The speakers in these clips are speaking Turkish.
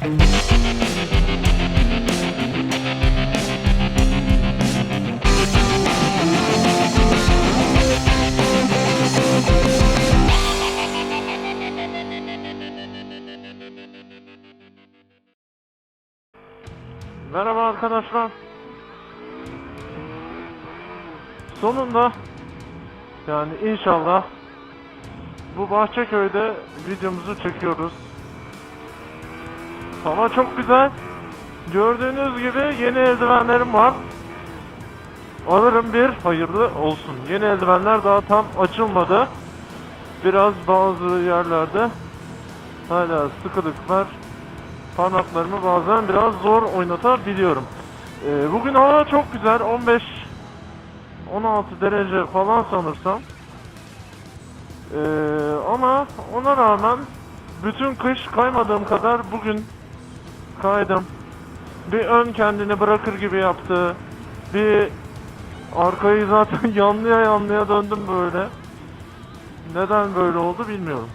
Merhaba arkadaşlar. Sonunda yani inşallah bu Bahçeköy'de videomuzu çekiyoruz. Hava çok güzel. Gördüğünüz gibi yeni eldivenlerim var. Alırım bir hayırlı olsun. Yeni eldivenler daha tam açılmadı. Biraz bazı yerlerde hala sıkılık var. Parmaklarımı bazen biraz zor oynatabiliyorum. Ee, bugün hava çok güzel. 15 16 derece falan sanırsam. Ee, ama ona rağmen bütün kış kaymadığım kadar bugün kaydım. Bir ön kendini bırakır gibi yaptı. Bir arkayı zaten yanlıya yanlıya döndüm böyle. Neden böyle oldu bilmiyorum.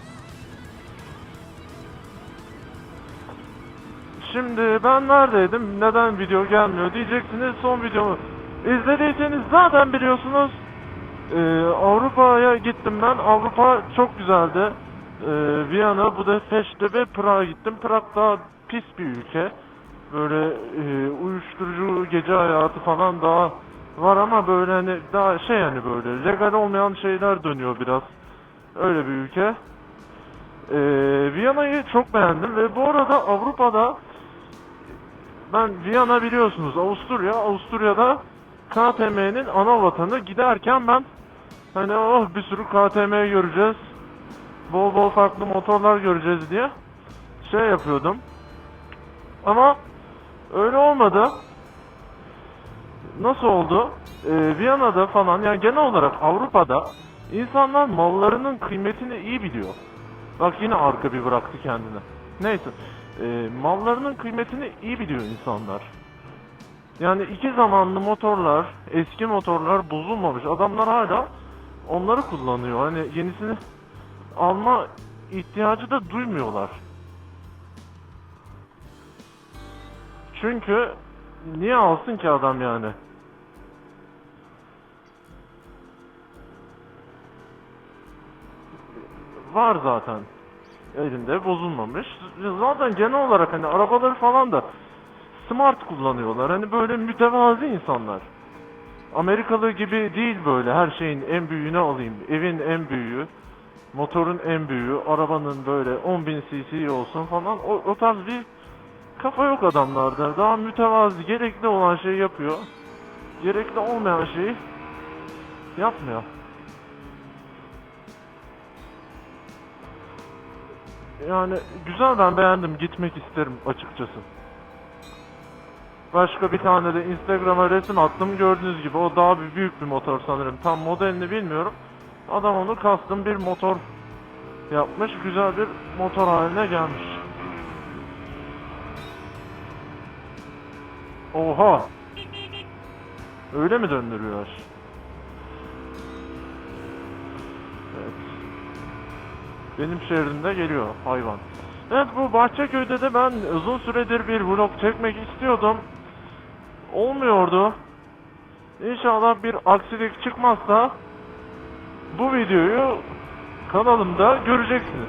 Şimdi ben neredeydim? Neden video gelmiyor diyeceksiniz. Son videomu izlediyseniz zaten biliyorsunuz. Ee, Avrupa'ya gittim ben. Avrupa çok güzeldi. Ee, Viyana, Budapeşte ve Prag'a gittim. Prag daha pis bir ülke. Böyle e, uyuşturucu gece hayatı falan daha var ama böyle hani daha şey hani böyle legal olmayan şeyler dönüyor biraz. Öyle bir ülke. Ee, Viyana'yı çok beğendim ve bu arada Avrupa'da ben Viyana biliyorsunuz Avusturya. Avusturya'da KTM'nin ana vatanı giderken ben hani oh bir sürü KTM göreceğiz. Bol bol farklı motorlar göreceğiz diye şey yapıyordum. Ama öyle olmadı. Nasıl oldu? Ee, Viyana'da falan yani genel olarak Avrupa'da insanlar mallarının kıymetini iyi biliyor. Bak yine arka bir bıraktı kendini. Neyse. Ee, mallarının kıymetini iyi biliyor insanlar. Yani iki zamanlı motorlar, eski motorlar bozulmamış. Adamlar hala onları kullanıyor. Hani yenisini alma ihtiyacı da duymuyorlar. Çünkü niye alsın ki adam yani? Var zaten elinde bozulmamış. Zaten genel olarak hani arabaları falan da smart kullanıyorlar. Hani böyle mütevazi insanlar. Amerikalı gibi değil böyle her şeyin en büyüğünü alayım. Evin en büyüğü, motorun en büyüğü, arabanın böyle 10.000 cc olsun falan. O, o tarz bir kafa yok adamlarda. Daha mütevazi, gerekli olan şeyi yapıyor. Gerekli olmayan şeyi yapmıyor. Yani güzel ben beğendim gitmek isterim açıkçası. Başka bir tane de Instagram'a resim attım gördüğünüz gibi o daha bir büyük bir motor sanırım. Tam modelini bilmiyorum. Adam onu custom bir motor yapmış. Güzel bir motor haline gelmiş. Oha! Öyle mi döndürüyor? Evet. Benim şehrimde geliyor hayvan. Evet bu Bahçeköy'de de ben uzun süredir bir vlog çekmek istiyordum. Olmuyordu. İnşallah bir aksilik çıkmazsa bu videoyu kanalımda göreceksiniz.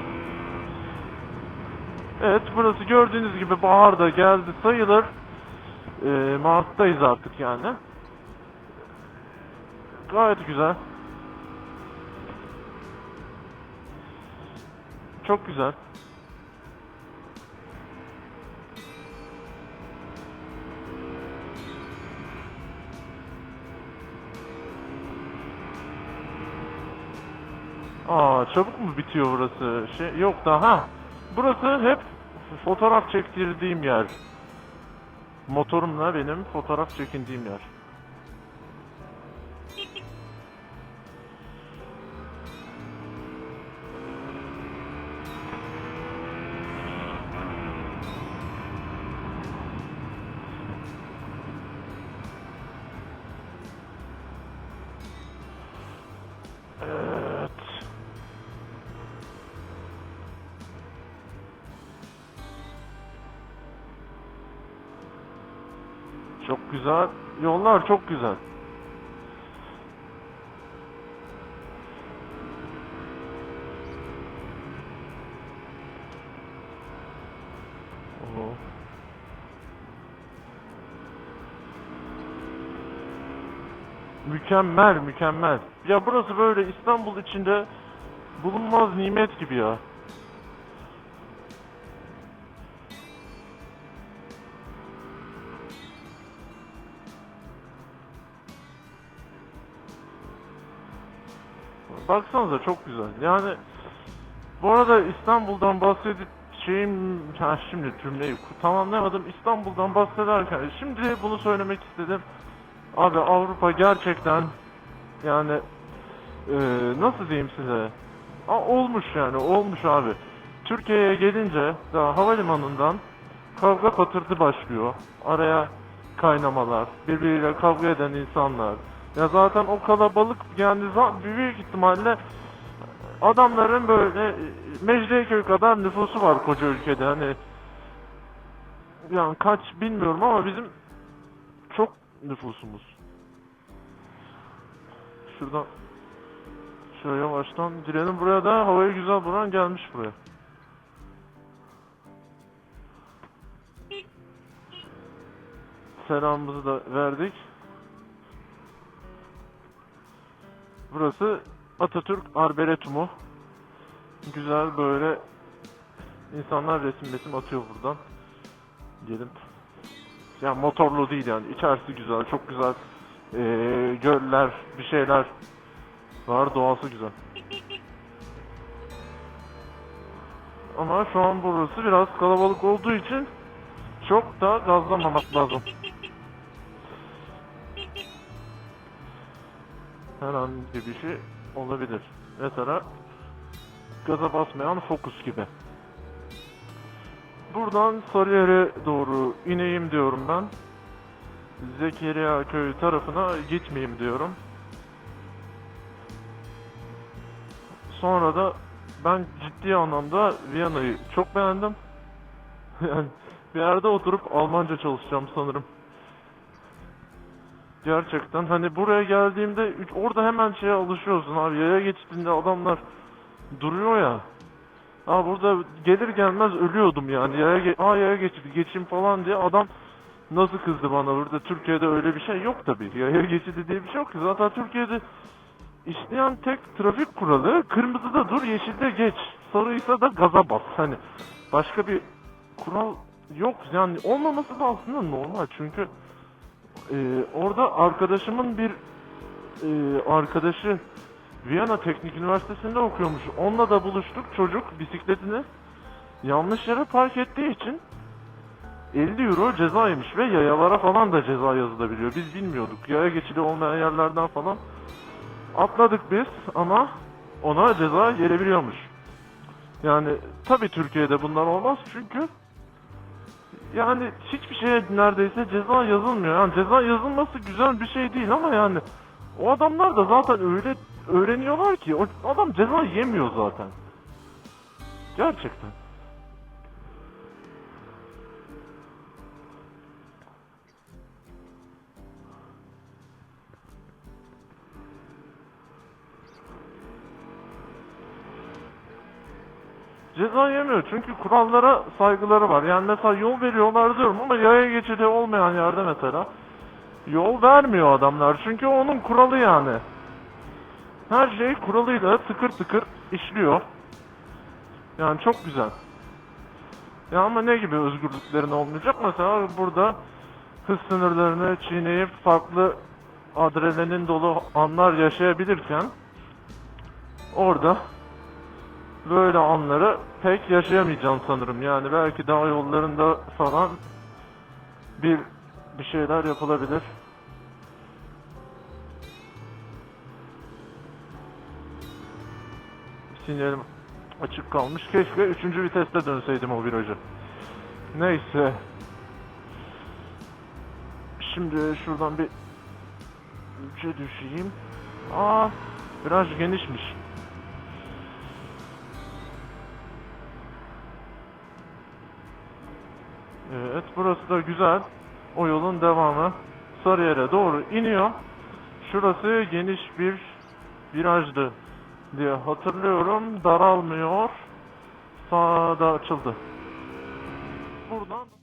Evet burası gördüğünüz gibi bahar da geldi sayılır. Ee, Mart'tayız artık yani. Gayet güzel. Çok güzel. Aa çabuk mu bitiyor burası? Şey yok daha. Burası hep fotoğraf çektirdiğim yer. Motorumla benim fotoğraf çekindiğim yer. Çok güzel. Yollar çok güzel. Mükemmel, mükemmel. Ya burası böyle İstanbul içinde bulunmaz nimet gibi ya. Baksanıza çok güzel. Yani bu arada İstanbul'dan bahsedip şeyim ha şimdi cümleyi tamamlayamadım. İstanbul'dan bahsederken şimdi bunu söylemek istedim. Abi Avrupa gerçekten yani eee, nasıl diyeyim size? Aa, olmuş yani olmuş abi. Türkiye'ye gelince daha havalimanından kavga patırtı başlıyor. Araya kaynamalar, birbiriyle kavga eden insanlar. Ya zaten o kalabalık yani büyük ihtimalle adamların böyle e, Mecidiyeköy kadar nüfusu var koca ülkede hani yani kaç bilmiyorum ama bizim çok nüfusumuz. Şuradan şöyle yavaştan girelim buraya da havayı güzel buran gelmiş buraya. Selamımızı da verdik. Burası Atatürk Arboretumu. Güzel böyle insanlar resim resim atıyor buradan. Gelin. Yani motorlu değil yani. İçerisi güzel, çok güzel. Ee, göller, bir şeyler var. Doğası güzel. Ama şu an burası biraz kalabalık olduğu için çok da gazlamamak lazım. Herhangi bir şey olabilir. Mesela gaza basmayan Focus gibi. Buradan Sarıyer'e doğru ineyim diyorum ben. Zekeriya köy tarafına gitmeyeyim diyorum. Sonra da ben ciddi anlamda Viyana'yı çok beğendim. Yani bir yerde oturup Almanca çalışacağım sanırım. Gerçekten. Hani buraya geldiğimde orada hemen şeye alışıyorsun abi. Yaya geçtiğinde adamlar duruyor ya. Ha burada gelir gelmez ölüyordum yani. Yaya ge Aa, yaya geçidi geçeyim falan diye adam nasıl kızdı bana? Burada Türkiye'de öyle bir şey yok tabii. Yaya geçidi diye bir şey yok ki. Zaten Türkiye'de işleyen tek trafik kuralı kırmızıda dur yeşilde geç. Sarıysa da gaza bas. Hani başka bir kural yok. Yani olmaması da aslında normal. Çünkü ee, orada arkadaşımın bir e, arkadaşı Viyana Teknik Üniversitesi'nde okuyormuş. Onunla da buluştuk. Çocuk bisikletini yanlış yere park ettiği için 50 euro ceza yemiş ve yayalara falan da ceza yazılabiliyor. Biz bilmiyorduk. Yaya geçidi olmayan yerlerden falan atladık biz ama ona ceza gelebiliyormuş. Yani tabii Türkiye'de bunlar olmaz çünkü yani hiçbir şeye neredeyse ceza yazılmıyor. Yani ceza yazılması güzel bir şey değil ama yani o adamlar da zaten öyle öğreniyorlar ki o adam ceza yemiyor zaten. Gerçekten. Ceza yemiyor çünkü kurallara saygıları var. Yani mesela yol veriyorlar diyorum ama yaya geçidi olmayan yerde mesela yol vermiyor adamlar. Çünkü onun kuralı yani. Her şey kuralıyla tıkır tıkır işliyor. Yani çok güzel. Ya ama ne gibi özgürlüklerin olmayacak? Mesela burada hız sınırlarını çiğneyip farklı adrenalin dolu anlar yaşayabilirken orada böyle anları pek yaşayamayacağım sanırım. Yani belki dağ yollarında falan bir bir şeyler yapılabilir. Sinyalim açık kalmış. Keşke üçüncü viteste dönseydim o virajı. Neyse. Şimdi şuradan bir üçe düşeyim. Aa, viraj genişmiş. Evet, burası da güzel. o yolun devamı Sarıyer'e doğru iniyor. Şurası geniş bir virajdı diye hatırlıyorum. Daralmıyor. Sağda açıldı. Buradan